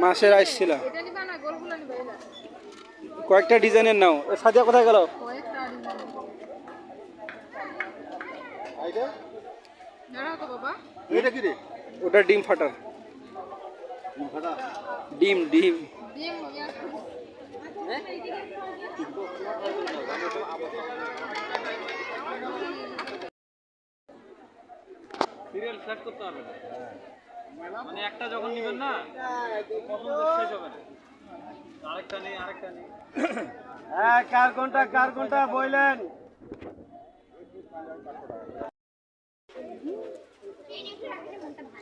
মাছের আইস ছিল। এটা নিবা না গোলগুলো নিবা এটা কয়েকটা ডিজাইনের নাও। এ সাদিয়া কোথায় গেল? এটা কি রে? ওটা ডিম ফাটার। ফাটা? ডিম ডিম। ডিম সিরিয়াল সেট করতে হবে। মানে একটা যখন নেবেন না পছন্দ শেষ হবে না। আরেকটা নেই আরেকটা নেই। হ্যাঁ কার কোনটা কার কোনটা বললেন? cuéntame.